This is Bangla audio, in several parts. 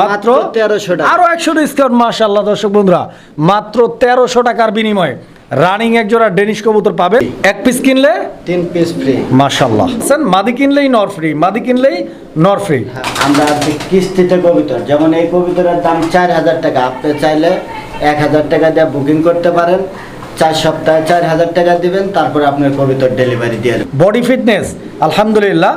মাত্র তেরোশো টাকা। আরও একশো ডিসকাউন্ট মাশাল্লাহ দর্শক বন্ধুরা। মাত্র তেরোশো টাকার বিনিময়ে রানিং এক জোড়া ডেনিশ কবুতর পাবে এক পিস কিনলে তিন পিস ফ্রি মাশাল্লাহ স্যার মাদি কিনলেই নর ফ্রি মাদি কিনলেই নর ফ্রি আমরা কিস্তিতে কবিতর যেমন এই কবিতরের দাম চার হাজার টাকা। আপনি চাইলে এক হাজার টাকা দিয়ে বুকিং করতে পারেন। চার সপ্তাহে চার হাজার টাকা দিবেন তারপরে আপনার কবিতর ডেলিভারি দিয়ে। বডি ফিটনেস আলহামদুলিল্লাহ।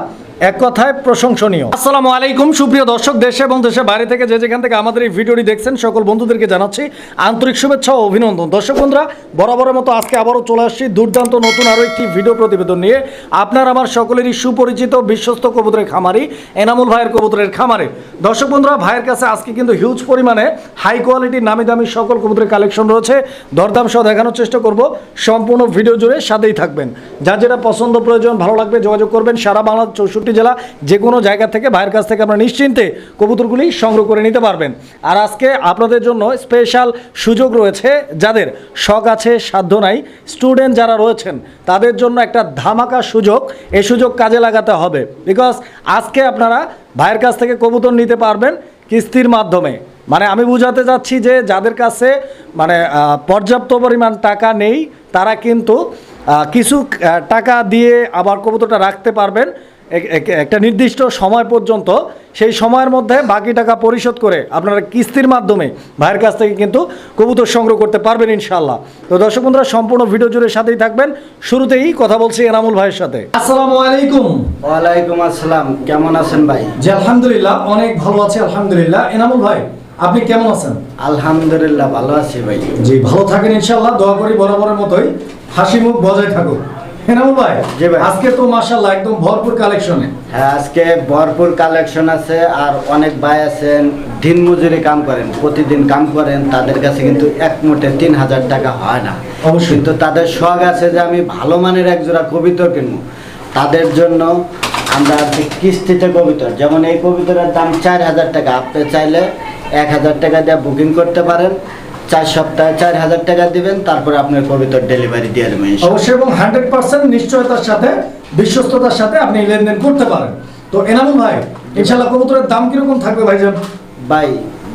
এক কথায় প্রশংসনীয়। আসসালামু আলাইকুম, সুপ্রিয় দর্শক, দেশে এবং দেশের বাইরে থেকে যে যেখান থেকে আমাদের এই ভিডিওটি দেখছেন, সকল বন্ধুদেরকে জানাচ্ছি আন্তরিক শুভেচ্ছা ও অভিনন্দন। দর্শক বন্ধুরা, বরাবরের মতো আজকে আবারও চলে আসছি দুর্দান্ত নতুন আরও একটি ভিডিও প্রতিবেদন নিয়ে। আপনার, আমার সকলেরই সুপরিচিত বিশ্বস্ত কবুতরের খামারি, এনামুল ভাইয়ের কবুতরের খামারে। দর্শক বন্ধুরা, ভাইয়ের কাছে আজকে কিন্তু হিউজ পরিমাণে হাই কোয়ালিটির নামি দামি সকল কবুতরের কালেকশন রয়েছে। দরদাম সহ দেখানোর চেষ্টা করব। সম্পূর্ণ ভিডিও জুড়ে সাথেই থাকবেন। যা যেটা পছন্দ প্রয়োজন, ভালো লাগবে যোগাযোগ করবেন। সারা বাংলা চৌষট্টি জেলা যে কোনো জায়গা থেকে ভাইয়ের কাছ থেকে আপনারা নিশ্চিন্তে কবুতরগুলি সংগ্রহ করে নিতে পারবেন। আর আজকে আপনাদের জন্য স্পেশাল সুযোগ রয়েছে যাদের শখ আছে, সাধ্য নাই স্টুডেন্ট যারা রয়েছেন, তাদের জন্য একটা ধামাকা সুযোগ। এ সুযোগ কাজে লাগাতে হবে। বিকজ আজকে আপনারা ভাইয়ের কাছ থেকে কবুতর নিতে পারবেন কিস্তির মাধ্যমে। মানে আমি বুঝাতে যাচ্ছি যে যাদের কাছে মানে পর্যাপ্ত পরিমাণ টাকা নেই, তারা কিন্তু কিছু টাকা দিয়ে আবার কবুতরটা রাখতে পারবেন। একটা নির্দিষ্ট সময় পর্যন্ত সেই সময়ের মধ্যে বাকি টাকা পরিশোধ করে আপনারা কিস্তির মাধ্যমে ভাইয়ের কাছ থেকে কিন্তু কবুতর সংগ্রহ করতে পারবেন ইনশাল্লাহ তো দর্শক বন্ধুরা সম্পূর্ণ ভিডিও জুড়ে সাথেই থাকবেন। শুরুতেই কথা বলছি এনামুল ভাইয়ের সাথে। আসসালামু আলাইকুম। ওয়ালাইকুম আসসালাম। কেমন আছেন ভাই? জি আলহামদুলিল্লাহ অনেক ভালো আছি আলহামদুলিল্লাহ। এনামুল ভাই আপনি কেমন আছেন? আলহামদুলিল্লাহ ভালো আছি ভাই। জি ভালো থাকেন ইনশাআল্লাহ দোয়া করি বরাবরের মতোই। হাসি মুখ বজায় থাকুক। এনামুল ভাই জি ভাই। আজকে তো মাশাআল্লাহ একদম ভরপুর কালেকশনে হ্যাঁ আজকে ভরপুর কালেকশন আছে আর অনেক ভাই আছেন দিন মজুরি কাম করেন প্রতিদিন কাম করেন তাদের কাছে কিন্তু এক তিন হাজার টাকা হয় না। অবশ্যই। কিন্তু তাদের শখ আছে যে আমি ভালো মানের এক জোড়া কবিতর কিনবো। তাদের জন্য আমরা কিস্তিতে কবিতর যেমন এই কবিতরের দাম চার হাজার টাকা। আপনি চাইলে এক হাজার টাকা দিয়ে বুকিং করতে পারেন। চার সপ্তাহে চার হাজার টাকা দিবেন তারপরে আপনার কবিতর ডেলিভারি দিয়ে দেবেন অবশ্যই এবং হান্ড্রেড পার্সেন্ট নিশ্চয়তার সাথে বিশ্বস্ততার সাথে আপনি লেনদেন করতে পারেন। তো এনামুল ভাই ইনশাআল্লাহ কবুতরের দাম কীরকম থাকবে ভাইজান? ভাই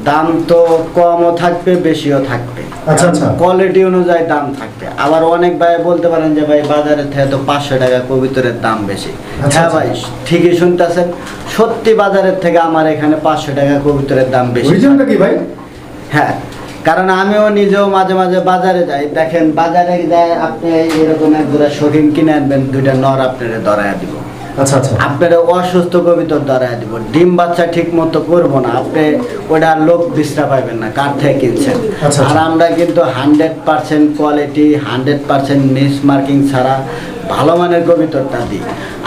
দাম তো কমও থাকবে বেশিও থাকবে। আচ্ছা, আচ্ছা। কোয়ালিটি অনুযায়ী দাম থাকবে। আবার অনেক ভাই বলতে পারেন যে ভাই বাজারের থেকে তো পাঁচশো টাকা কবিতরের দাম বেশি। আচ্ছা, হ্যাঁ আচ্ছা। ভাই ঠিকই শুনতেছেন। সত্যি বাজারের থেকে আমার এখানে পাঁচশো টাকা কবিতরের দাম বেশি কি ভাই? হ্যাঁ কারণ আমিও নিজেও মাঝে মাঝে বাজারে যাই। দেখেন বাজারে যায় আপনি এরকম এক দুটা শৌখিন কিনে আনবেন দুইটা নর আপনারে ধরায় দিব। আচ্ছা আচ্ছা। আপনারা অসুস্থ কবিতর ধরায় দিব। ডিম বাচ্চা ঠিক মতো করব না আপনি ওটা লোক বিশ্রা পাইবেন না কার থেকে কিনছেন? আচ্ছা, আর আচ্ছা। আমরা কিন্তু hundred percent quality hundred percent miss marking ছাড়া ভালো মানের কবিতরটা দিই।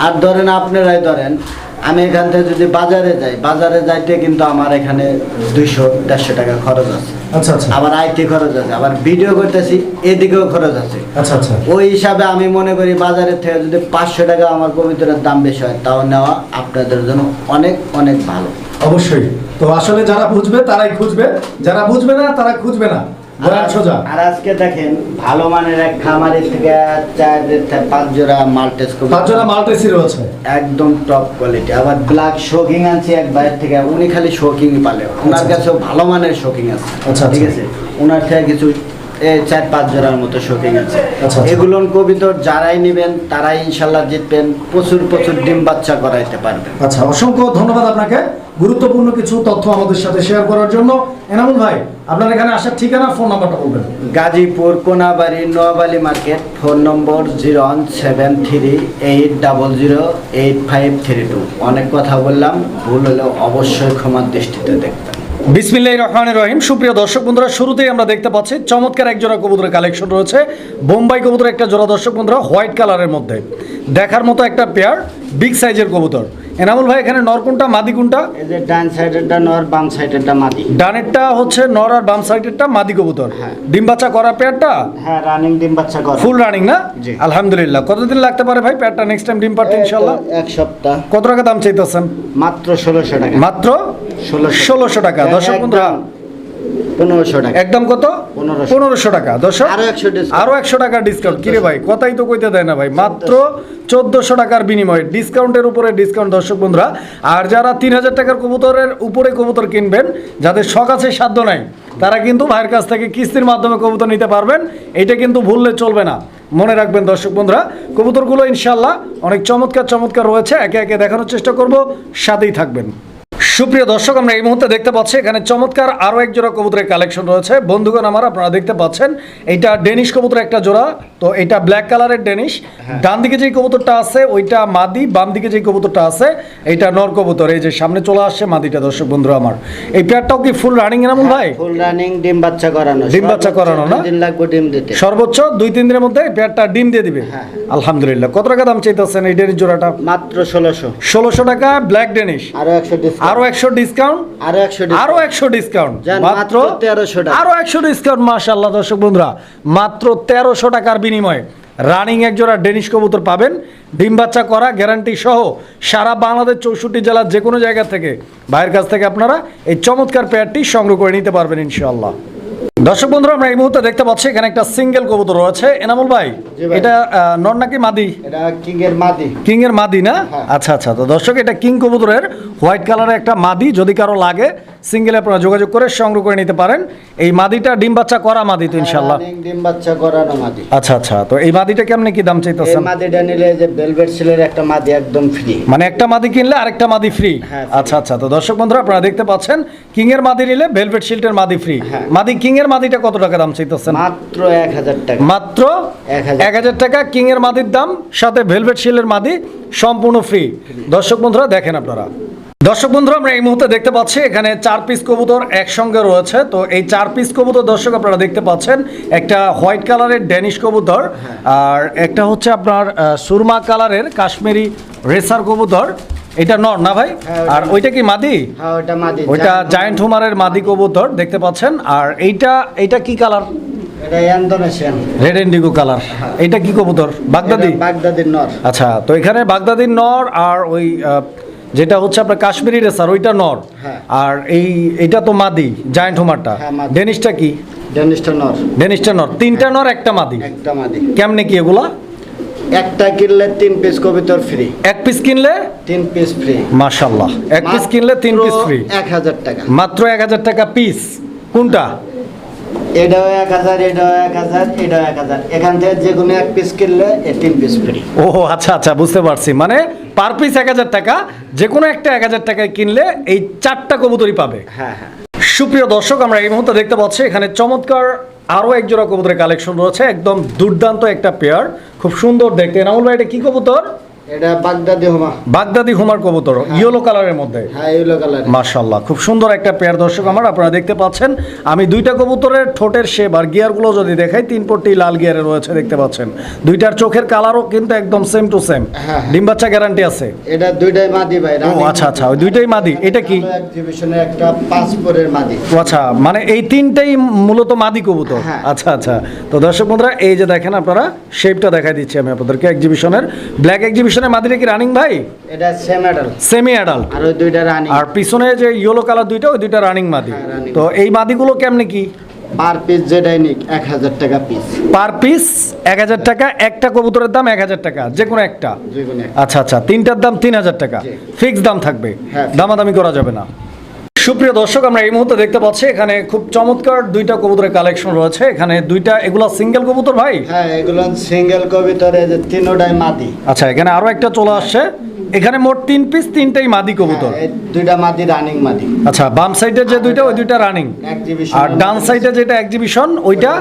আর ধরেন আপনারাই ধরেন আমি এখান থেকে যদি বাজারে যাই বাজারে যাইতে কিন্তু আমার এখানে দুইশো দেড়শো টাকা খরচ আছে। আচ্ছা আচ্ছা। আবার আইটি খরচ আছে আবার ভিডিও করতেছি এদিকেও খরচ আছে। আচ্ছা আচ্ছা। ওই হিসাবে আমি মনে করি বাজারের থেকে যদি পাঁচশো টাকা আমার কবিতরের দাম বেশি হয় তাও নেওয়া আপনাদের জন্য অনেক অনেক ভালো। অবশ্যই। তো আসলে যারা বুঝবে তারাই খুঁজবে। যারা বুঝবে না তারা খুঁজবে না। আর আজকে দেখেন ভালো মানের এক খামারের থেকে চার পাঁচ জোড়া মাল্টেস পাঁচ জোড়া মাল্টেসি রয়েছে। একদম টপ কোয়ালিটি আবার ব্ল্যাক শোকিং আনছি এক বাইরের থেকে উনি খালি শোকিং পালে। ওনার আচ্ছা, কাছেও ভালো মানের শোকিং আছে। আচ্ছা, ঠিক আচ্ছা। আছে? ওনার থেকে কিছু চার পাঁচ জোড়ার মতো শোকিং আছে। আচ্ছা, আচ্ছা। এগুলো কবিতর যারাই নেবেন তারাই ইনশাল্লাহ জিতবেন প্রচুর প্রচুর ডিম বাচ্চা করাইতে পারবেন। আচ্ছা অসংখ্য ধন্যবাদ আপনাকে। গুরুত্বপূর্ণ কিছু তথ্য আমাদের সাথে শেয়ার করার জন্য। এনামুল ভাই আপনার এখানে আসার ঠিকানা ফোন নাম্বারটা বলবেন। Gazipur Konabari Noyabali market phone number zero one seven three eight double zero eight five three two অনেক কথা বললাম ভুল হলেও অবশ্যই ক্ষমার দৃষ্টিতে দেখবেন। বিসমিল্লাহ রহমান রহিম। সুপ্রিয় দর্শক বন্ধুরা শুরুতেই আমরা দেখতে পাচ্ছি চমৎকার এক জোড়া কবুতরের কালেকশন রয়েছে। বোম্বাই কবুতর একটা জোড়া দর্শক বন্ধুরা হোয়াইট কালারের মধ্যে। দেখার মতো একটা পেয়ার বিগ সাইজের কবুতর। এনামুল ভাই এখানে নর কোনটা মাদি কোনটা? এই যে ডান সাইডেরটা নর বাম সাইডেরটা মাদি। ডানেরটা হচ্ছে নর আর বাম সাইডেরটা মাদি কবুতর। হ্যাঁ। ডিম বাচ্চা করা পেয়ারটা হ্যাঁ রানিং ডিম বাচ্চা করে। ফুল রানিং না? জি। আলহামদুলিল্লাহ। কতদিন লাগতে পারে ভাই পেয়ারটা নেক্সট টাইম ডিম পারতে ইনশাল্লাহ এক সপ্তাহ। কত টাকা দাম চাইতেছেন? মাত্র ষোলোশো টাকা। মাত্র 1600 ষোলোশো টাকা। দর্শক বন্ধুরা পনেরোশো টাকা। একদম কত? পনেরোশো। টাকা। দর্শক আরও 100 discount। আরও একশো টাকা ডিসকাউন্ট কিরে ভাই কথাই তো কইতে দেয় না ভাই। মাত্র চোদ্দশো টাকার বিনিময়ে ডিসকাউন্টের উপরে ডিসকাউন্ট দর্শক বন্ধুরা। আর যারা তিন হাজার টাকার কবুতরের উপরে কবুতর কিনবেন যাদের শখ আছে সাধ্য নাই তারা কিন্তু ভাইয়ের কাছ থেকে কিস্তির মাধ্যমে কবুতর নিতে পারবেন। এটা কিন্তু ভুললে চলবে না। মনে রাখবেন দর্শক বন্ধুরা কবুতরগুলো ইনশাল্লাহ অনেক চমৎকার চমৎকার রয়েছে। একে একে দেখানোর চেষ্টা করব। সাথেই থাকবেন। সুপ্রিয় দর্শক, আমরা এই মুহূর্তে দেখতে পাচ্ছি, এখানে চমৎকার আরও এক জোড়া কবুতরের কালেকশন রয়েছে। বন্ধুগণ আমার, আপনারা দেখতে পাচ্ছেন, এইটা ডেনিশ কবুতর একটা জোড়া। তো এটা ব্ল্যাক কালারের ডেনিশ ডান দিকে যে কবুতরটা আছে ওইটা মাদি বাম দিকে যে কবুতরটা আছে এইটা নর কবুতর। এই যে সামনে চলে আসছে মাদিটা দর্শক বন্ধুরা আমার। এই পেয়ারটাও কি ফুল রানিং এনামুল ভাই? ফুল রানিং ডিম বাচ্চা করানো। ডিম বাচ্চা করানো না? দিন লাগবে ডিম দিতে। সর্বোচ্চ দুই তিন দিনের মধ্যে পেয়ারটা ডিম দিয়ে দিবে। হ্যাঁ। আলহামদুলিল্লাহ। কত টাকা দাম চাইতেছেন এই ডেনিশ জোড়াটা? মাত্র ষোলোশো। ষোলোশো টাকা ব্ল্যাক ডেনিশ আরও একশো ডিসকাউন্ট আরও একশো ডিসকাউন্ট আরও একশো আরও একশো ডিসকাউন্ট মাত্র 1300 টাকা। আরও একশো ডিসকাউন্ট মাশাল্লাহ দর্শক বন্ধুরা। মাত্র তেরোশো টাকার বিনিময়ে রানিং এক জোড়া ডেনিশ কবুতর পাবেন। ডিম বাচ্চা করা গ্যারান্টি সহ সারা বাংলাদেশ চৌষট্টি জেলার যে কোনো জায়গা থেকে ভাইয়ের কাছ থেকে আপনারা এই চমৎকার পেয়ারটি সংগ্রহ করে নিতে পারবেন ইনশাআল্লাহ। দর্শক বন্ধুরা আমরা এই মুহূর্তে দেখতে পাচ্ছি এখানে একটা সিঙ্গেল কবুতর রয়েছে। এনামুল ভাই এটা নর নাকি মাদি? এটা কিং এর মাদি। কিং এর মাদি না? হ্যাঁ। আচ্ছা আচ্ছা। তো দর্শক এটা কিং কবুতরের হোয়াইট কালারের একটা মাদি যদি কারও লাগে সিঙ্গেল আপনারা যোগাযোগ করে সংগ্রহ করে নিতে পারেন। এই মাদিটা ডিম বাচ্চা করা মাদি তো ইনশাল্লাহ রানিং ডিম বাচ্চা করানো মাদি। আচ্ছা আচ্ছা তো এই মাদিটা কেমনে কি দাম এই চাইতেছেন মাদিটা নিলে যে বেলভেট সিলের একটা মাদি একদম ফ্রি মানে একটা মাদি কিনলে আরেকটা মাদি ফ্রি হ্যাঁ, আচ্ছা আচ্ছা তো দর্শক বন্ধুরা আপনারা দেখতে পাচ্ছেন কিং এর মাদি নিলে ভেলভেট শিল্টের মাদি ফ্রি হ্যাঁ। মাদি কিং এর মাদিটা কত টাকা দাম চাইতেছেন? মাত্র এক হাজার টাকা। মাত্র 1000 এক হাজার টাকা কিং এর মাদির দাম সাথে ভেলভেট শিলের মাদি সম্পূর্ণ ফ্রি দর্শক বন্ধুরা দেখেন আপনারা। দর্শক বন্ধুরা আমরা এই মুহূর্তে দেখতে পাচ্ছি এখানে চার পিস কবুতর একসঙ্গে রয়েছে। তো এই চার পিস কবুতর দর্শক আপনারা দেখতে পাচ্ছেন একটা হোয়াইট কালারের ড্যানিশ কবুতর আর একটা হচ্ছে আপনার সুরমা কালারের কাশ্মীরি রেসার কবুতর। এটা নর না ভাই? হ্যাঁ, আর ওইটা কি মাদি? হ্যাঁ ওইটা জায়েন্ট হুমারের মাদি কবুতর দেখতে পাচ্ছেন। আর এইটা এইটা কি কালার? এটা রেড ইন্ডিগো কালার। এইটা কি কবুতর? বাগদাদি? বাগদাদির নর। আচ্ছা তো এখানে বাগদাদির নর আর ওই যেটা হচ্ছে আপনার কাশ্মীরি রেসার ওইটা নর। হ্যাঁ। আর এই এটা তো মাদি জায়েন্ট হোমারটা। হ্যাঁ, ডেনিশটা কি? ডেনিসটা নর। ডেনিশটা নর। তিনটা নর একটা মাদি। একটা মাদি। কেমনে কি এগুলা? একটা কিনলে তিন পিস কবিতর ফ্রি এক পিস কিনলে? তিন পিস ফ্রি মাশাল্লাহ এক পিস কিনলে তিন পিস ফ্রি এক হাজার টাকা। মাত্র এক হাজার টাকা পিস কোনটা? এটাও এক হাজার এটাও এক হাজার এটাও এক হাজার। এখান থেকে যে কোনো এক পিস কিনলে তিন পিস ফ্রি ও আচ্ছা আচ্ছা বুঝতে পারছি। মানে পার পিস এক হাজার টাকা যে কোনো একটা এক হাজার টাকায় কিনলে এই চারটা কবুতরই পাবে। হ্যাঁ হ্যাঁ। সুপ্রিয় দর্শক আমরা এই মুহূর্তে দেখতে পাচ্ছি এখানে চমৎকার আরও একজোড়া কবুতরের কালেকশন রয়েছে একদম দুর্দান্ত একটা পেয়ার খুব সুন্দর দেখতে। এনামুল ভাই এটা কী কবুতর? এটা বাগদাদি হোমা। বাগদাদি হুমার কবুতর ইয়েলো কালারের মধ্যে। হ্যাঁ কালার খুব সুন্দর একটা পেয়ার দর্শক আমার আপনারা দেখতে পাচ্ছেন। আমি দুইটা কবুতরের ঠোঁটের শেপ আর গিয়ারগুলো যদি দেখাই তিন পট্টি লাল গিয়ারে রয়েছে দেখতে পাচ্ছেন। দুইটার চোখের কালারও কিন্তু একদম সেম টু সেম হ্যাঁ। ডিম বাচ্চা গ্যারান্টি আছে। এটা দুইটাই মাদি ভাই ও আচ্ছা আচ্ছা ওই দুইটাই মাদি। এটা কি? এক্সিবিশনের একটা পাসপোর্টের মাদি। আচ্ছা মানে এই তিনটাই মূলত মাদি কবুতর? হ্যাঁ। আচ্ছা আচ্ছা। তো দর্শক বন্ধুরা এই যে দেখেন আপনারা শেপটা দেখাই দিচ্ছি আমি আপনাদেরকে এক্সিবিশনের ব্ল্যাক এক্সিবিশনের মাদিটা কি রানিং ভাই? এটা সেম অ্যাডাল্ট সেমি অ্যাডাল্ট আর ওই দুইটা রানিং আর পিছনে যে ইয়েলো কালার দুইটা ওই দুইটা রানিং মাদি। হ্যাঁ, তো এই মাদিগুলো কেমনে কি? পার পিস যেটাই নিক এক হাজার টাকা পিস পার পিস এক হাজার টাকা একটা কবুতরের দাম এক হাজার টাকা যে কোনো একটা। যে কোনো একটা। আচ্ছা আচ্ছা তিনটার দাম তিন হাজার টাকা। ফিক্স দাম থাকবে। হ্যাঁ। দামাদামি করা যাবে না। সুপ্রিয় দর্শক আমরা এই মুহূর্তে দেখতে পাচ্ছি এখানে খুব চমৎকার দুইটা কবুতরের কালেকশন রয়েছে। এখানে দুইটা এগুলা সিঙ্গেল কবুতর ভাই? হ্যাঁ এগুলো সিঙ্গেল কবিতরে যে তিনোটাই মাদি। আচ্ছা এখানে আরও একটা চলে আসছে। এখানে মোট তিন পিস তিনটাই মাদি কবুতর। হ্যাঁ, দুইটা মাদি রানিং মাদি। আচ্ছা বাম সাইডের যে দুইটা ওই দুইটা রানিং আর ডান সাইডে যেটা এক্সিবিশন ওইটা?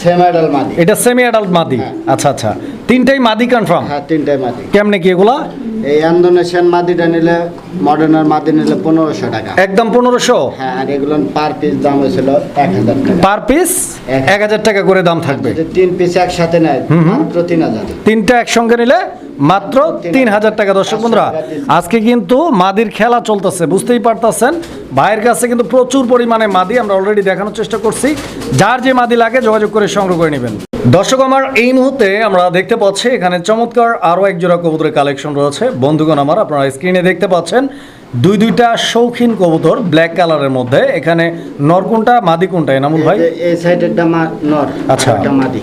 সেমি মেডাল মাদি। এটা সেমি অ্যাডাল্ট মাদি। হ্যাঁ। আচ্ছা আচ্ছা। তিনটাই মাদি কনফার্ম হ্যাঁ তিনটাই মাদি। কেমনে কি এগুলা? এই ইন্দোনেশিয়ান মাদিটা নিলে মডার্নার মাদি নিলে পনেরোশো টাকা। একদম পনেরোশো? হ্যাঁ আর এগুলো পার পিস দাম হয়েছিল এক হাজার টাকা। পার পিস এক- হাজার। টাকা করে দাম থাকবে। তিন পিস একসাথে নেয় মাত্র তিন হাজার। তিনটা একসঙ্গে নিলে মাত্র তিন হাজার টাকা দর্শক বন্ধুরা। আজকে কিন্তু মাদির খেলা চলতেছে বুঝতেই পারতেছেন। ভাইয়ের কাছে কিন্তু প্রচুর পরিমাণে মাদি আমরা অলরেডি দেখানোর চেষ্টা করছি। যার যে মাদি লাগে যোগাযোগ করে সংগ্রহ করে নেবেন। দর্শক আমার এই মুহূর্তে আমরা দেখতে পাচ্ছি এখানে চমৎকার আরও এক জোড়া কবুতরের কালেকশন রয়েছে। বন্ধুগণ আমার আপনারা স্ক্রিনে দেখতে পাচ্ছেন দুই দুইটা শৌখিন কবুতর ব্ল্যাক কালারের মধ্যে। এখানে নর কোনটা মাদি কোনটা এনামুল ভাই? এই সাইডেরটা নর আচ্ছা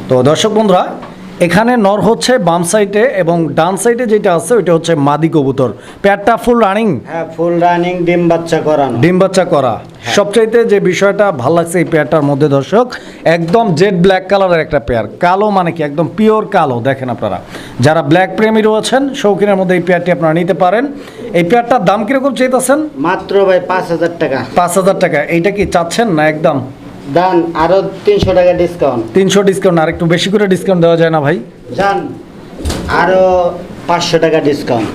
তো দর্শক বন্ধুরা এখানে নর হচ্ছে বাম সাইডে এবং ডান সাইডে যেটা আছে ওইটা হচ্ছে মাদি কবুতর। প্যাটটা ফুল রানিং হ্যাঁ ফুল রানিং ডিম বাচ্চা করানো। ডিম বাচ্চা করা। সবচাইতে যে বিষয়টা ভালো লাগছে এই পেয়ারটার মধ্যে দর্শক একদম জেড ব্ল্যাক কালারের একটা পেয়ার। কালো মানে কি? একদম পিওর কালো দেখেন আপনারা। যারা ব্ল্যাক প্রেমী রয়েছেন শৌখিনের মধ্যে এই পেয়ারটি আপনারা নিতে পারেন। এই পেয়ারটার দাম কীরকম চাইতেছেন? মাত্র ভাই পাঁচ হাজার টাকা। পাঁচ হাজার টাকা। এইটা কি চাচ্ছেন না একদম? দান আরও তিনশো টাকা ডিসকাউন্ট তিনশো ডিসকাউন্ট আর একটু বেশি করে ডিসকাউন্ট দেওয়া যায় না ভাই? যান আরও পাঁচশো টাকা ডিসকাউন্ট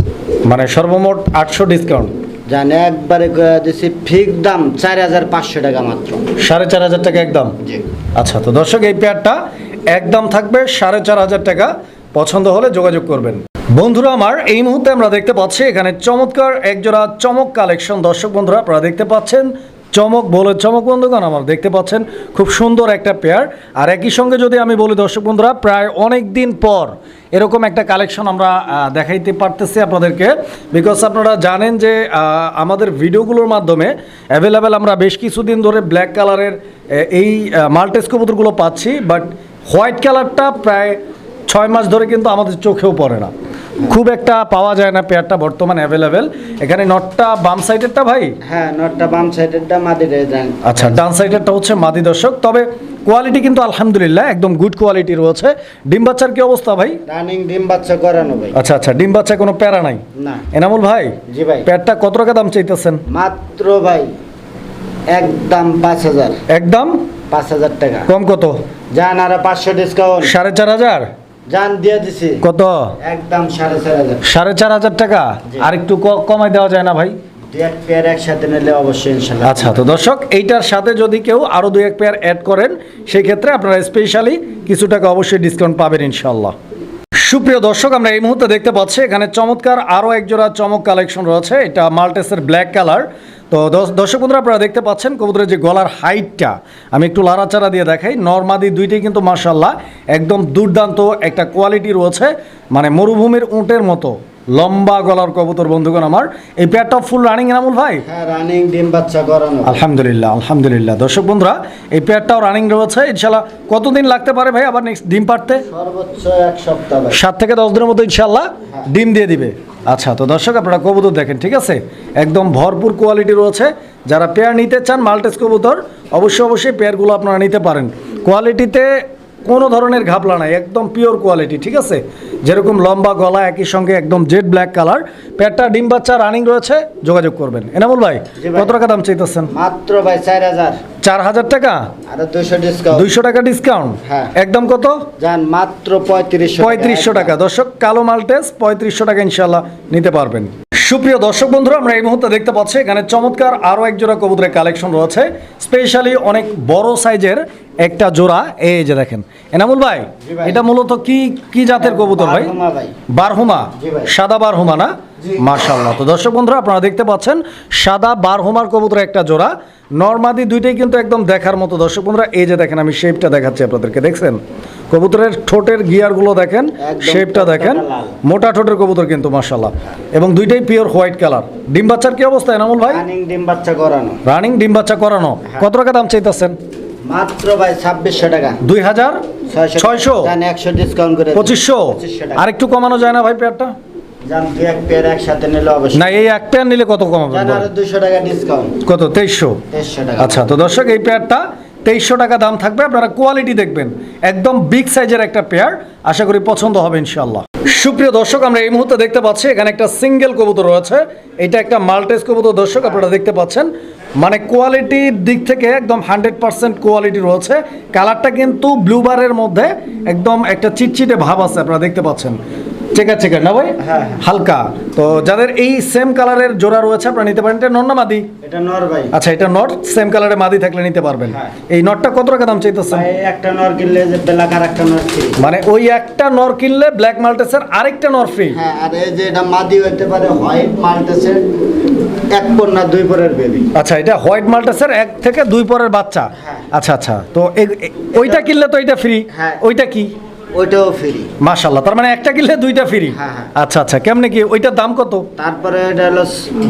মানে সর্বমোট আটশো ডিসকাউন্ট জান একবারে দিছি ফিক দাম চার হাজার পাঁচশো টাকা মাত্র। সাড়ে চার হাজার টাকা একদম? আচ্ছা তো দর্শক এই পেয়ারটা একদম থাকবে সাড়ে চার হাজার টাকা। পছন্দ হলে যোগাযোগ করবেন। বন্ধুরা আমার এই মুহূর্তে আমরা দেখতে পাচ্ছি এখানে চমৎকার একজোড়া চমক কালেকশন দর্শক বন্ধুরা আপনারা দেখতে পাচ্ছেন চমক বলে, চমক বন্ধুগণ আমার দেখতে পাচ্ছেন, খুব সুন্দর একটা পেয়ার আর একই সঙ্গে যদি আমি বলি, দর্শক বন্ধুরা, প্রায় অনেক দিন পর এরকম একটা কালেকশন আমরা দেখাইতে পারতেছি আপনাদেরকে। বিকজ আপনারা জানেন যে আমাদের ভিডিওগুলোর মাধ্যমে অ্যাভেলেবেল আমরা বেশ কিছুদিন ধরে ব্ল্যাক কালারের এই মাল্টেস কবুতরগুলো পাচ্ছি বাট হোয়াইট কালারটা প্রায় ছয় মাস ধরে কিন্তু আমাদের চোখেও পড়ে না। খুব একটা পাওয়া যায় না পেয়ারটা বর্তমানে অ্যাভেলেবেল এখানে নটটা বাম সাইডেরটা ভাই? হ্যাঁ নটটা বাম সাইডেরটা মাদি আচ্ছা ডান সাইডেরটা হচ্ছে মাদি দর্শক। তবে কোয়ালিটি কিন্তু আলহামদুলিল্লাহ একদম গুড কোয়ালিটি রয়েছে। ডিম বাচ্চার কি অবস্থা ভাই? রানিং ডিম বাচ্চা করানো ভাই। আচ্ছা আচ্ছা ডিম বাচ্চা কোনো প্যারা নাই? না। এনামুল ভাই জি ভাই। প্যাডটা কত টাকা দাম চাইতেছেন? মাত্র ভাই একদম পাঁচ হাজার। একদম? পাঁচ হাজার টাকা। কম কত? যান আর পাঁচশো ডিসকাউন্ট সাড়ে চার হাজার? দিয়ে দিছি। কত? একদম সাড়ে চার হাজার। সাড়ে চার হাজার টাকা? আর একটু কমাই দেওয়া যায় না ভাই? এক পেয়ার একসাথে নিলে অবশ্যই ইনশাল্লাহ। আচ্ছা তো দর্শক এইটার সাথে যদি কেউ আরও দুই এক পেয়ার অ্যাড করেন সেই ক্ষেত্রে আপনারা স্পেশালি কিছু টাকা অবশ্যই ডিসকাউন্ট পাবেন ইনশাল্লাহ। সুপ্রিয় দর্শক আমরা এই মুহূর্তে দেখতে পাচ্ছি এখানে চমৎকার আরও এক জোড়া চমক কালেকশন রয়েছে। এটা মাল্টেসের ব্ল্যাক কালার তো দর্শ- দর্শক বন্ধুরা আপনারা দেখতে পাচ্ছেন কবুতরের যে গলার হাইটটা। আমি একটু লাড়াচাড়া দিয়ে দেখাই। নর্মাদি দুইটাই কিন্তু মার্শাল্লাহ একদম দুর্দান্ত একটা কোয়ালিটি রয়েছে। মানে মরুভূমির উঁটের মতো। লম্বা গলার কবুতর বন্ধুগণ আমার। এই পেয়ারটা ফুল রানিং এনামুল ভাই? হ্যাঁ রানিং ডিম বাচ্চা করানো আলহামদুলিল্লাহ আলহামদুলিল্লাহ। দর্শক বন্ধুরা এই পেয়ারটাও রানিং রয়েছে। ইনশাল্লাহ কতদিন লাগতে পারে ভাই আবার নেক্সট ডিম পারতে সর্বোচ্চ এক সপ্তাহ সাত থেকে দশ দিনের মতো ইনশাল্লাহ ডিম দিয়ে দিবে। আচ্ছা তো দর্শক, আপনারা কবুতর দেখেন, ঠিক আছে? একদম ভরপুর কোয়ালিটি রয়েছে। যারা পেয়ার নিতে চান মাল্টেস কবুতর, অবশ্যই অবশ্যই পেয়ারগুলো আপনারা নিতে পারেন। কোয়ালিটিতে কোনো ধরনের ঘাপলা নাই, একদম পিওর কোয়ালিটি ঠিক আছে? যেরকম লম্বা গলা একই সঙ্গে একদম জেড ব্ল্যাক কালার পেটটা ডিম বাচ্চা রানিং রয়েছে যোগাযোগ করবেন। এনামুল ভাই কত টাকা দাম চাইতেছেন? মাত্র ভাই চার হাজার। চার হাজার টাকা? আর দুইশো টাকা ডিসকাউন্ট হ্যাঁ। একদম কত? যান মাত্র পঁয়ত্রিশশো পঁয়ত্রিশশো টাকা। দর্শক কালো মাল্টেস পঁয়ত্রিশশো টাকা ইনশাল্লাহ নিতে পারবেন। সুপ্রিয় দর্শক বন্ধুরা আমরা এই মুহূর্তে দেখতে পাচ্ছি এখানে চমৎকার আরও এক জোড়া কবুতরের কালেকশন রয়েছে। স্পেশালি অনেক বড় সাইজের একটা জোড়া। এই যে দেখেন। এনামুল ভাই। এটা মূলত কি কি জাতের কবুতর? ভাই? বারহুমা। সাদা বারহুমা না। মার্শাল্লাহ তো দর্শক বন্ধুরা আপনারা দেখতে পাচ্ছেন সাদা বারহুমার কবুতর একটা জোড়া। নর্মাদি দুইটাই কিন্তু একদম দেখার মতো। দর্শক বন্ধুরা এই যে দেখেন আমি শেপটা দেখাচ্ছি আপনাদেরকে দেখছেন? কবুতরের ঠোঁটের গিয়ারগুলো দেখেন শেপটা দেখেন। মোটা ঠোঁটের কবুতর কিন্তু মার্শাল্লাহ এবং দুইটাই পিওর হোয়াইট কালার ডিম বাচ্চার কি অবস্থা এনামুল ভাই? রানিং ডিম বাচ্চা করানো। রানিং ডিম বাচ্চা করানো। কত টাকা দাম চাইতেছেন? মাত্র ভাই ছাব্বিশশো টাকা। দুই হাজার ছয়শো একশো ডিসকাউন্ট করে পঁচিশশো। আর একটু কমানো যায় না ভাই পেয়ারটা? যান এক পেয়ার একসাথে নিলে অবশ্যই। না এই এক পেয়ার নিলে কত বলেন? আরও টাকা ডিসকাউন্ট কত তেইশশো? আচ্ছা তো দর্শক এই পেয়ারটা তেইশশো টাকা দাম থাকবে। আপনারা কোয়ালিটি দেখবেন। একদম বিগ সাইজের একটা পেয়ার আশা করি পছন্দ হবে ইনশাল্লাহ সুপ্রিয় দর্শক, আমরা এই মুহূর্তে দেখতে পাচ্ছি, এখানে একটা সিঙ্গেল কবুতর রয়েছে। এটা একটা মাল্টেস কবুতর দর্শক, আপনারা দেখতে পাচ্ছেন। মানে কোয়ালিটির দিক থেকে একদম হান্ড্রেড পার্সেন্ট কোয়ালিটি রয়েছে। কালারটা কিন্তু ব্লু বারের মধ্যে একদম একটা চিটচিটে ভাব আছে, আপনারা দেখতে পাচ্ছেন। চেকার চেকার না ভাই? হ্যাঁ। হালকা। তো যাদের এই সেম কালারের জোড়া রয়েছে আপনারা নিতে পারেন। এটা নর না মাদি? এটা নর ভাই। আচ্ছা এটা নট সেম কালারে মাদি থাকলে নিতে পারবেন। হ্যাঁ। এই নটটা কত টাকা দাম চাইতেছেন? ভাই একটা নর কিনলে যে বেলাক আর একটা নর ফ্রি মানে ওই একটা নর কিনলে ব্ল্যাক মাল্টেসের আরেকটা নর ফ্রি হ্যাঁ আর এই যে এটা মাদি হইতে পারে হোয়াইট মাল্টেসের এক পর না দুই পরের বেবি আচ্ছা এটা হোয়াইট মাল্টেসের এক থেকে দুই পরের বাচ্চা। হ্যাঁ। আচ্ছা আচ্ছা। তো ওইটা কিনলে তো এটা ফ্রি হ্যাঁ। ওইটা কি? ওইটাও ফ্রি মাশাল্লাহ তার মানে একটা কিনলে দুইটা ফ্রি হ্যাঁ, হ্যাঁ। আচ্ছা আচ্ছা কেমনে কি ওইটার দাম কত? তারপরে এটা হলো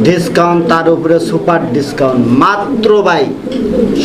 ডিসকাউন্ট তার উপরে সুপার ডিসকাউন্ট মাত্র ভাই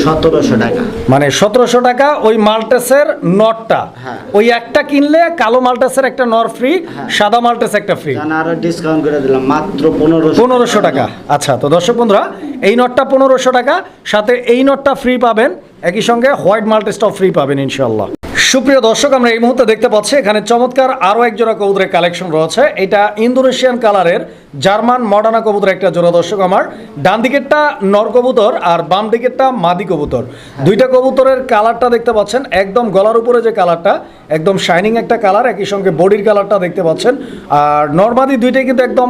সতেরোশো টাকা। মানে সতেরোশো টাকা ওই মাল্টেসের নটটা। হ্যাঁ। ওই একটা কিনলে কালো মাল্টেসের একটা নর ফ্রি। সাদা মাল্টেস একটা ফ্রি আরও ডিসকাউন্ট করে দিলাম মাত্র পনেরোশো পনেরোশো টাকা। আচ্ছা তো দর্শক বন্ধুরা এই নটটা পনেরোশো টাকা সাথে এই নটটা ফ্রি পাবেন। একই সঙ্গে হোয়াইট মাল্টেসটাও ফ্রি পাবেন ইনশাল্লাহ সুপ্রিয় দর্শক, আমরা এই মুহূর্তে দেখতে পাচ্ছি, এখানে চমৎকার আরও এক জোড়া কবুতরের কালেকশন রয়েছে। এটা ইন্দোনেশিয়ান কালারের জার্মান মডার্না কবুতর একটা জোড়া দর্শক আমার। ডান দিকেরটা নর কবুতর আর বাম দিকেরটা মাদি কবুতর। দুইটা কবুতরের কালারটা দেখতে পাচ্ছেন, একদম গলার উপরে যে কালারটা একদম শাইনিং একটা কালার একই সঙ্গে বডির কালারটা দেখতে পাচ্ছেন। আর নর্মাদি দুইটাই কিন্তু একদম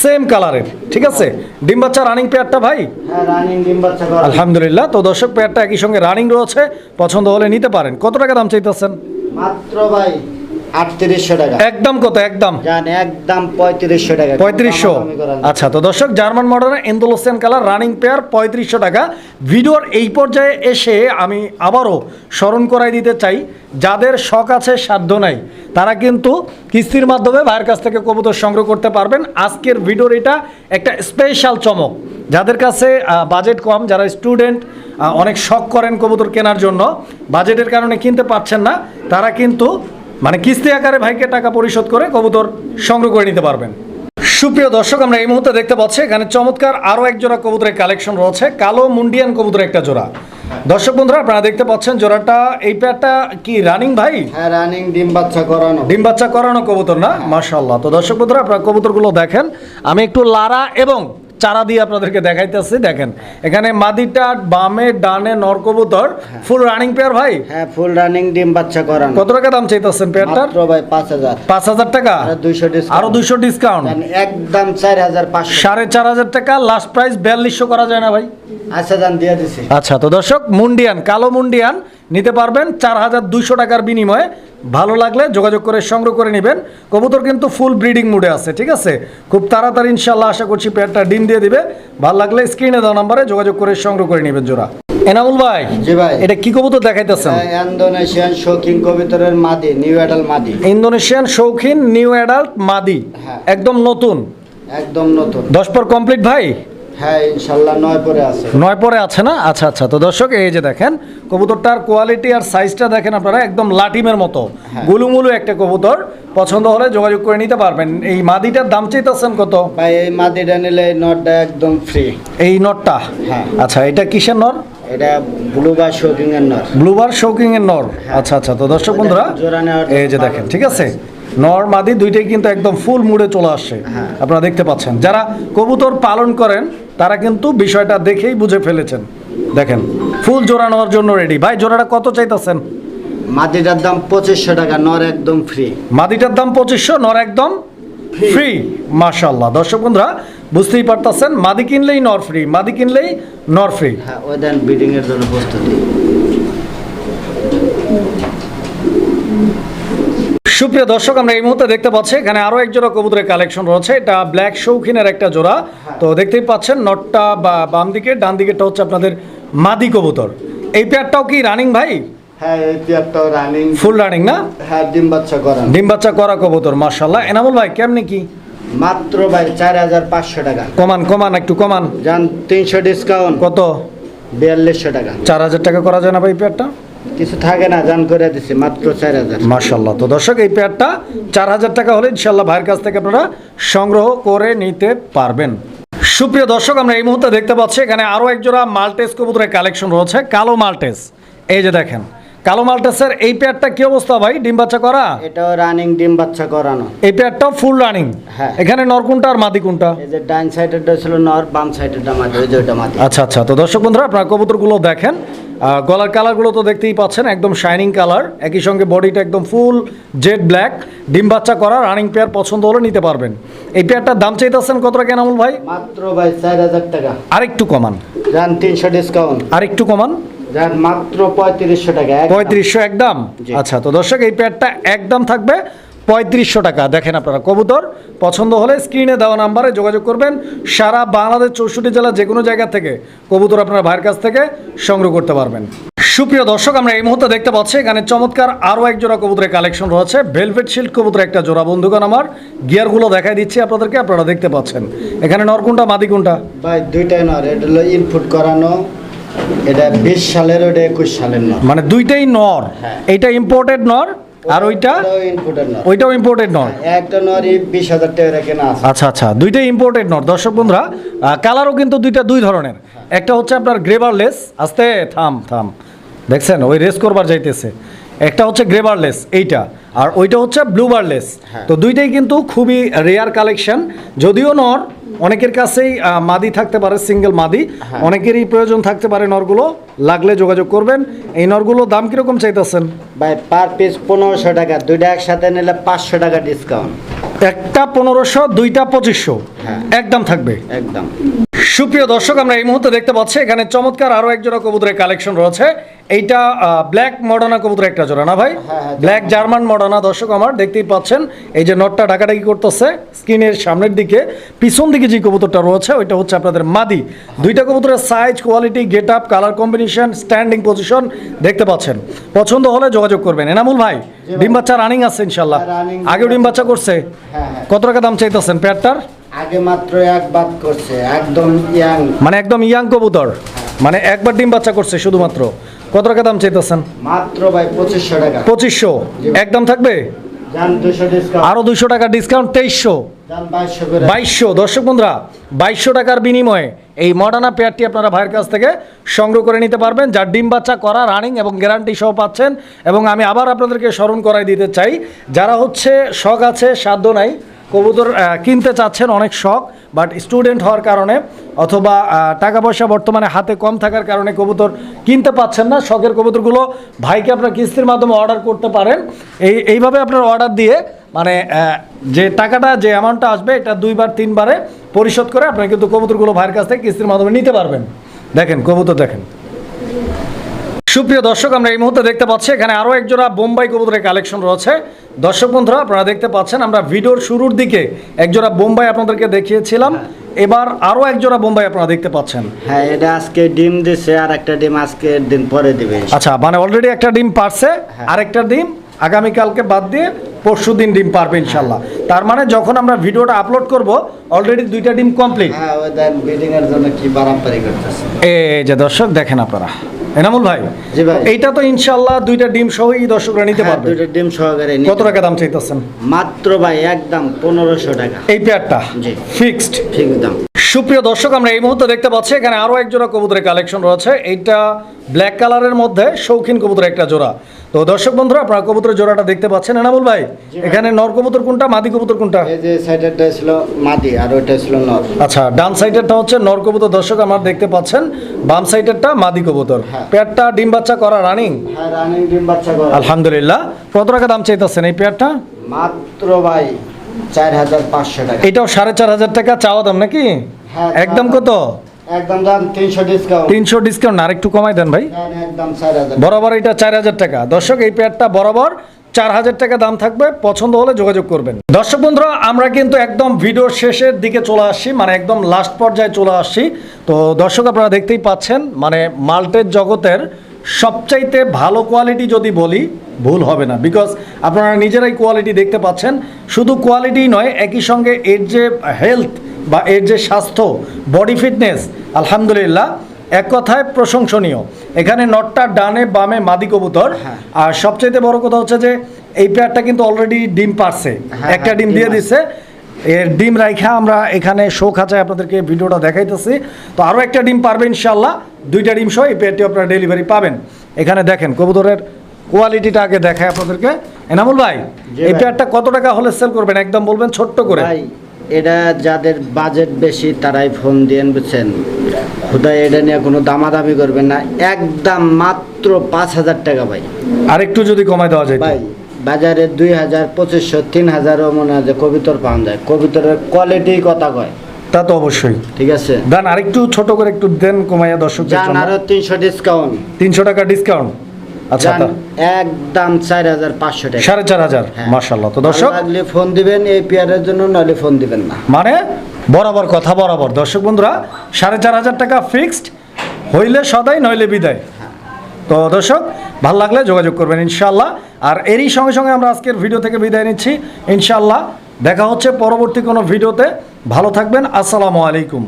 সেম কালারের ঠিক আছে? ডিম বাচ্চা রানিং পেয়ারটা ভাই? হ্যাঁ আলহামদুলিল্লাহ তো দর্শক পেয়ারটা একই সঙ্গে রানিং রয়েছে পছন্দ হলে নিতে পারেন। কত টাকা দাম চাইতেছেন? মাত্র ভাই আটত্রিশশো টাকা। একদম কত? একদম? পঁয়ত্রিশশো টাকা। আচ্ছা তো দর্শক জার্মান মডার্নের এন্ডোলোসিয়ান কালার রানিং পেয়ার পঁয়ত্রিশশো টাকা। ভিডিওর এই পর্যায়ে এসে আমি আবারও স্মরণ করাই দিতে চাই যাদের শখ আছে সাধ্য নাই তারা কিন্তু কিস্তির মাধ্যমে ভাইয়ের কাছ থেকে কবুতর সংগ্রহ করতে পারবেন। আজকের ভিডিওর এটা একটা স্পেশাল চমক। যাদের কাছে বাজেট কম যারা স্টুডেন্ট অনেক শখ করেন কবুতর কেনার জন্য বাজেটের কারণে কিনতে পারছেন না তারা কিন্তু মানে কিস্তি আকারে ভাইকে টাকা পরিশোধ করে কবুতর সংগ্রহ করে নিতে পারবেন। সুপ্রিয় দর্শক আমরা এই মুহূর্তে দেখতে পাচ্ছি এখানে চমৎকার আরও এক জোড়া কবুতরের কালেকশন রয়েছে কালো মুন্ডিয়ান কবুতরের একটা জোড়া। দর্শক বন্ধুরা আপনারা দেখতে পাচ্ছেন জোড়াটা এই পেয়ারটা কি রানিং ভাই? হ্যাঁ রানিং ডিম বাচ্চা করানো। ডিম বাচ্চা করানো কবুতর না? মাশাল্লাহ তো দর্শক বন্ধুরা আপনারা কবুতরগুলো দেখেন। আমি একটু লারা এবং চারা দিয়ে আপনাদেরকে দেখাইতেছি দেখেন। এখানে মাদিটা বামে ডানে নর কবুতর ফুল রানিং পেয়ার ভাই? হ্যাঁ ফুল রানিং ডিম বাচ্চা করানো। কত টাকা দাম চাইতেছেন পেয়ারটার ভাই পাঁচ হাজার। পাঁচ হাজার টাকা? আর দুইশো ডিসকাউন্ট আরও দুইশো ডিসকাউন্ট জান একদম চার হাজার পাঁচশো। সাড়ে চার হাজার টাকা লাস্ট প্রাইস বিয়াল্লিশশো করা যায় না ভাই? আচ্ছা দাম দিয়ে দিছি। আচ্ছা তো দর্শক মুন্ডিয়ান কালো মুন্ডিয়ান নিতে পারবেন চার হাজার দুইশো টাকার বিনিময়ে। ভালো লাগলে যোগাযোগ করে সংগ্রহ করে নেবেন। কবুতর কিন্তু ফুল ব্রিডিং মুডে আছে ঠিক আছে? খুব তাড়াতাড়ি ইনশাল্লাহ আশা করছি পেয়ারটা ডিম দিয়ে দিবে। ভালো লাগলে স্ক্রিনে দেওয়া নাম্বারে যোগাযোগ করে সংগ্রহ করে নেবেন জোড়া। এনামুল ভাই জি ভাই। এটা কি কবুতর দেখাইতেছেন? ইন্দোনেশিয়ান শৌখিন কবিতরের মাদি নিউ অ্যাডাল মাদি। ইন্দোনেশিয়ান শৌখিন নিউ অ্যাডাল্ট মাদি। হ্যাঁ। একদম নতুন। একদম নতুন। দশ পর কমপ্লিট ভাই? হ্যাঁ ইনশাল্লাহ নয় পরে আছে। নয় পরে আছে না? আচ্ছা আচ্ছা। তো দর্শক এই যে দেখেন কবুতরটার কোয়ালিটি আর সাইজটা দেখেন আপনারা একদম লাটিমের মতো। হ্যাঁ। গুলুমুলু একটা কবুতর। পছন্দ হলে যোগাযোগ করে নিতে পারবেন। এই মাদিটার দাম চাইতেছেন কত? ভাই এই মাদিটা নিলে নটটা একদম ফ্রি এই নটটা? হ্যাঁ। আচ্ছা এটা কিসের নর? এটা ব্লু বা শৌকিং এর নট ব্লুবার শৌকিং এর নর আচ্ছা আচ্ছা। তো দর্শক বন্ধুরা এই যে দেখেন ঠিক আছে? নর মাদি দুইটাই কিন্তু একদম ফুল মুড়ে চলে আসছে হ্যাঁ। আপনারা দেখতে পাচ্ছেন। যারা কবুতর পালন করেন তারা কিন্তু বিষয়টা দেখেই বুঝে ফেলেছেন। দেখেন ফুল জোড়া নেওয়ার জন্য রেডি ভাই জোড়াটা কত চাইতেছেন? মাদিটার দাম পঁচিশশো টাকা নর একদম ফ্রি মাদিটার দাম পঁচিশশো নর একদম ফ্রি মাশাল্লাহ দর্শক বন্ধুরা বুঝতেই পারতাছেন মাদি কিনলেই নর ফ্রি মাদি কিনলেই নর ফ্রি হ্যাঁ ওই দেন বিডিং এর জন্য প্রস্তুতি। সুপ্রিয় দর্শক আমরা এই মুহূর্তে দেখতে পাচ্ছি এখানে আরও এক জোড়া কবুতরের কালেকশন রয়েছে। এটা ব্ল্যাক শৌখিনের একটা জোড়া। তো দেখতেই পাচ্ছেন নটটা বা বাম দিকে ডান দিকেটা হচ্ছে আপনাদের মাদি কবুতর। এই পেয়ারটাও কি রানিং ভাই? হ্যাঁ এই পেয়ারটাও রানিং ফুল রানিং না? হ্যাঁ ডিম বাচ্চা করান ডিম বাচ্চা করা কবুতর মার্শাল্লাহ এনামুল ভাই কেমনি কি? মাত্র ভাই চার হাজার পাঁচশো টাকা। কমান কমান একটু কমান। যান তিনশো ডিসকাউন্ট কত? বিয়াল্লিশশো টাকা। চার হাজার টাকা করা যায় না ভাই এই পেয়ারটা কিছু থাকে না জান করে দিছি মাত্র চার হাজার। মার্শাল্লাহ তো দর্শক এই পেয়ারটা চার হাজার টাকা হলে ইনশাল্লাহ ভাইয়ের কাছ থেকে আপনারা সংগ্রহ করে নিতে পারবেন। সুপ্রিয় দর্শক আমরা এই মুহূর্তে দেখতে পাচ্ছি এখানে আরও এক জোড়া মাল্টেস কবুতরের কালেকশন রয়েছে কালো মাল্টেস এই যে দেখেন কালো মাল্টেসের এই পেয়ারটা কি অবস্থা ভাই? ডিম বাচ্চা করা? এটাও রানিং ডিম বাচ্চা করানো। এই পেয়ারটাও ফুল রানিং হ্যাঁ। এখানে নরকুনটা আর মাদি কোনটা? এই যে ডাইন সাইডেরটা ছিল নর বাম সাইডেরটা মাটি ওই যে ওটা মাটি আচ্ছা আচ্ছা। তো দর্শক বন্ধুরা আপনারা কবুতরগুলো দেখেন। গলার কালারগুলো তো দেখতেই পাচ্ছেন একদম শাইনিং কালার একই সঙ্গে বডিটা একদম ফুল জেড ব্ল্যাক ডিম বাচ্চা করা রানিং পেয়ার পছন্দ হলে নিতে পারবেন। এই পেয়ারটার দাম চাইতেছেন কত টাকা এনামুল ভাই? মাত্র ভাই চার হাজার টাকা। আরেকটু কমান। যান তিনশো ডিসকাউন্ট আরেকটু কমান। যান মাত্র পঁয়ত্রিশশো টাকা একদম। পঁয়ত্রিশশো একদম? আচ্ছা তো দর্শক এই প্যাডটা একদম থাকবে। পঁয়ত্রিশশো টাকা। দেখেন আপনারা কবুতর পছন্দ হলে স্ক্রিনে দেওয়া নাম্বারে যোগাযোগ করবেন। সারা বাংলাদেশ চৌষট্টি জেলা যে কোনো জায়গা থেকে কবুতর আপনার ভাইয়ের কাছ থেকে সংগ্রহ করতে পারবেন। সুপ্রিয় দর্শক আমরা এই মুহূর্তে দেখতে পাচ্ছি এখানে চমৎকার আরও এক জোড়া কবুতরের কালেকশন রয়েছে। ভেলভেট শিল্ড কবুতরের একটা জোড়া বন্ধুগণ আমার। গিয়ারগুলো দেখাই দিচ্ছি আপনাদেরকে আপনারা দেখতে পাচ্ছেন। এখানে নরকুনটা মাদি কোনটা? ভাই দুইটাই নর এটা হলো ইনপুট করানো এটা বিশ সালের ওটা একুশ সালের নর। মানে দুইটাই নর? হ্যাঁ। এইটা ইম্পোর্টেড নর? আর ওইটা? নর ওইটাও ইম্পোর্টেড নর একটা নরই বিশ হাজার টাকা কেনা আছে। আচ্ছা আচ্ছা দুইটাই ইম্পোর্টেড নট দর্শক বন্ধুরা কালারও কিন্তু দুইটা দুই ধরনের। একটা হচ্ছে আপনার গ্রেভারলেস আস্তে থাম থাম। দেখছেন ওই রেস করবার যাইতেছে। একটা হচ্ছে গ্রেভারলেস এইটা। আর ওইটা হচ্ছে ব্লুবারলেস হ্যাঁ। তো দুইটাই কিন্তু খুবই রেয়ার কালেকশন যদিও নর অনেকের কাছেই মাদি থাকতে পারে সিঙ্গেল মাদি। হ্যাঁ। অনেকেরই প্রয়োজন থাকতে পারে নরগুলো লাগলে যোগাযোগ করবেন। এই নরগুলো দাম কীরকম চাইতেছেন? ভাই পার পিস পনেরোশো টাকা দুইটা একসাথে নিলে পাঁচশো টাকা ডিসকাউন্ট একটা পনেরোশো দুইটা পঁচিশশো। হ্যাঁ। একদম থাকবে। একদম। সুপ্রিয় দর্শক আমরা এই মুহূর্তে দেখতে পাচ্ছি এখানে চমৎকার আরও এক জোড়া কবুতরের কালেকশন রয়েছে। এইটা ব্ল্যাক মডার্না কবুতর একটা জোড়া না ভাই? হ্যাঁ, হ্যাঁ, ব্ল্যাক জার্মান মডার্না দর্শক আমার দেখতেই পাচ্ছেন। এই যে নটটা ডাকাডাকি করতেছে স্ক্রিনের সামনের দিকে। পিছন দিকে যে কবুতরটা রয়েছে ওইটা হচ্ছে আপনাদের মাদি। দুইটা কবুতরের size quality get up colour combination standing position দেখতে পাচ্ছেন। পছন্দ হলে যোগাযোগ করবেন। এনামুল ভাই। ডিম বাচ্চা রানিং আছে ইনশাল্লাহ। হ্যাঁ, আগেও ডিম বাচ্চা করছে? হ্যাঁ। কত টাকা দাম চাইতেছেন পেয়ারটার? আগে মাত্র এক বাদ করছে একদম ইয়াং। মানে একদম ইয়াং কবুতর। মানে একবার ডিম বাচ্চা করছে শুধুমাত্র। কত টাকা দাম চাইতেছেন? মাত্র ভাই পঁচিশশো টাকা। পঁচিশশো? একদম থাকবে? দুশো আরও দুইশো টাকা ডিসকাউন্ট তেইশশো। বাইশশো দর্শক বন্ধুরা বাইশশো টাকার বিনিময়ে এই মডার্না পেয়ারটি আপনারা ভাইয়ের কাছ থেকে সংগ্রহ করে নিতে পারবেন যার ডিম বাচ্চা করা রানিং এবং গ্যারান্টি সহ পাচ্ছেন। এবং আমি আবার আপনাদেরকে স্মরণ করাই দিতে চাই যারা হচ্ছে শখ আছে সাধ্য নাই কবুতর কিনতে চাচ্ছেন অনেক শখ বাট স্টুডেন্ট হওয়ার কারণে অথবা টাকা পয়সা বর্তমানে হাতে কম থাকার কারণে কবুতর কিনতে পাচ্ছেন না। শখের কবুতরগুলো ভাইকে আপনার কিস্তির মাধ্যমে অর্ডার করতে পারেন। এই, এইভাবে আপনার অর্ডার দিয়ে মানে যে টাকাটা, যে অ্যামাউন্টটা আসবে, এটা দুইবার, তিনবারে পরিশোধ করে আপনি কিন্তু কবুতরগুলো ভাইয়ের কাছ থেকে কিস্তির মাধ্যমে নিতে পারবেন। দেখেন, কবুতর দেখেন। সুপ্রিয় দর্শক আমরা এই মুহূর্তে দেখতে পাচ্ছি এখানে আরও একজোড়া বোম্বাই কবুতরের কালেকশন রয়েছে। দর্শক বন্ধুরা আপনারা দেখতে পাচ্ছেন আমরা ভিডিওর শুরুর দিকে একজোড়া বোম্বাই আপনাদেরকে দেখিয়েছিলাম। এবার আরও একজোড়া বোম্বাই আপনারা দেখতে পাচ্ছেন। হ্যাঁ এটা আজকে ডিম দিছে আর একটা ডিম আজকে দিন পরে দিবে। আচ্ছা মানে অলরেডি একটা ডিম পারছে আরেকটা ডিম আগামীকালকে বাদ দিয়ে পরশু দিন ডিম পারবে ইনশাল্লাহ তার মানে যখন আমরা ভিডিওটা আপলোড করব অলরেডি দুইটা ডিম কমপ্লিট হ্যাঁ ওই দেন ব্রিডিং এর জন্য কি করতেছে। এই যে দর্শক দেখেন আপনারা। এনামুল ভাই জি ভাই। এইটা তো ইনশাল্লাহ দুইটা ডিম সহই দর্শকরা নিতে হ্যাঁ, পারবে। দুইটা ডিম সহকারে নিতে- কত টাকা দাম চাইতেছেন? মাত্র ভাই একদম পনেরোশো টাকা। এই পেয়ারটা? জি। ফিক্সড? ঠিক দাম। সুপ্রিয় দর্শক আমরা এই মুহূর্তে দেখতে পাচ্ছি এখানে আরও এক জোড়া কবুতরের কালেকশন রয়েছে। এইটা ব্ল্যাক কালারের মধ্যে শৌখিন কবুতরের একটা জোড়া। তো দর্শক বন্ধুরা আপনারা কবুতরের জোড়াটা দেখতে পাচ্ছেন। এনামুল ভাই। এখানে নর কবুতর কোনটা মাদি কবুতর কোনটা? এই যে সাইডেরটা ছিল মাদি আর ওইটা ছিল নর। আচ্ছা ডান সাইডেরটা হচ্ছে নর কবুতর। দর্শক আমার দেখতে পাচ্ছেন বাম সাইডেরটা মাদি কবুতর। হ্যাঁ। পেয়ারটা ডিম বাচ্চা করা রানিং হ্যাঁ রানিং ডিম বাচ্চা করে। আলহামদুলিল্লাহ। কত টাকা দাম চাইতেছেন এই পেয়ারটা? মাত্র ভাই চার হাজার পাঁচশো টাকা। এটাও সাড়ে চার হাজার টাকা চাওয়া দাম নাকি? হ্যাঁ, একদম কত? একদম দাম ডিসকাউন্ট তিনশো ডিসকাউন্ট আর একটু কমাই দেন ভাই। একদম বরাবর এটা চার হাজার টাকা। দর্শক এই পেয়ারটা বরাবর চার হাজার টাকা দাম থাকবে। পছন্দ হলে যোগাযোগ করবেন। দর্শক বন্ধুরা আমরা কিন্তু একদম ভিডিওর শেষের দিকে চলে আসছি মানে একদম লাস্ট পর্যায়ে চলে আসছি তো দর্শক আপনারা দেখতেই পাচ্ছেন মানে মাল্টের জগতের সবচাইতে ভালো কোয়ালিটি যদি বলি ভুল হবে না। বিকজ আপনারা নিজেরাই কোয়ালিটি দেখতে পাচ্ছেন। শুধু কোয়ালিটি নয় একই সঙ্গে এর যে হেলথ বা এর যে স্বাস্থ্য বডি ফিটনেস আলহামদুলিল্লাহ এক কথায় প্রশংসনীয়। এখানে নটটা ডানে বামে মাদি কবুতর। হ্যাঁ। আর সবচেয়ে বড় কথা হচ্ছে যে এই পেয়ারটা কিন্তু অলরেডি ডিম পারছে। হ্যাঁ, একটা হ্যাঁ, ডিম ডিম দিয়ে দিছে। এর ডিম রাইখা আমরা এখানে শো খাঁচায় আপনাদেরকে ভিডিওটা দেখাইতেছি। তো আরও একটা ডিম পারবে ইনশাল্লাহ দুইটা ডিম সহ এই পেয়ারটি আপনারা ডেলিভারি পাবেন। এখানে দেখেন কবুতরের কোয়ালিটিটা আগে দেখায় আপনাদেরকে। এনামুল ভাই এই। পেয়ারটা কত টাকা হলে সেল করবেন? একদম বলবেন ছোট্ট করে। এটা যাদের বাজেট বেশি তারাই ফোন দিয়ে বুঝছেন? খুদাই এটা নিয়ে কোনো দামাদামি করবেন না। একদম মাত্র পাঁচ হাজার টাকা ভাই। আর একটু যদি কমায় দেওয়া যায় ভাই বাজারে দুই হাজার পঁচিশশো তিন হাজারও মনে হয় যে কবিতর পাওয়া যায়। কবিতরের কোয়ালিটি কথা কয়। তা তো অবশ্যই। ঠিক আছে? দেন আরেকটু ছোট করে একটু দেন কমাইয়া দর্শকদের যান জন্য। আরও তিনশো ডিসকাউন্ট তিনশো টাকা ডিসকাউন্ট আচ্ছা একদম চার হাজার পাঁচশো টাকা। সাড়ে চার হাজার? হ্যাঁ। মার্শাল্লাহ তো দর্শক লাগলে ফোন দিবেন এই পেয়ারের জন্য নাহলে ফোন দিবেন না। মানে বরাবর কথা বরাবর। দর্শক বন্ধুরা সাড়ে চার হাজার টাকা ফিক্সড হইলে সদাই নইলে বিদায়। তো দর্শক ভালো লাগলে যোগাযোগ করবেন ইনশাল্লাহ আর এরই সঙ্গে সঙ্গে আমরা আজকের ভিডিও থেকে বিদায় নিচ্ছি ইনশাল্লাহ দেখা হচ্ছে পরবর্তী কোনো ভিডিওতে ভালো থাকবেন আসসালামু আলাইকুম।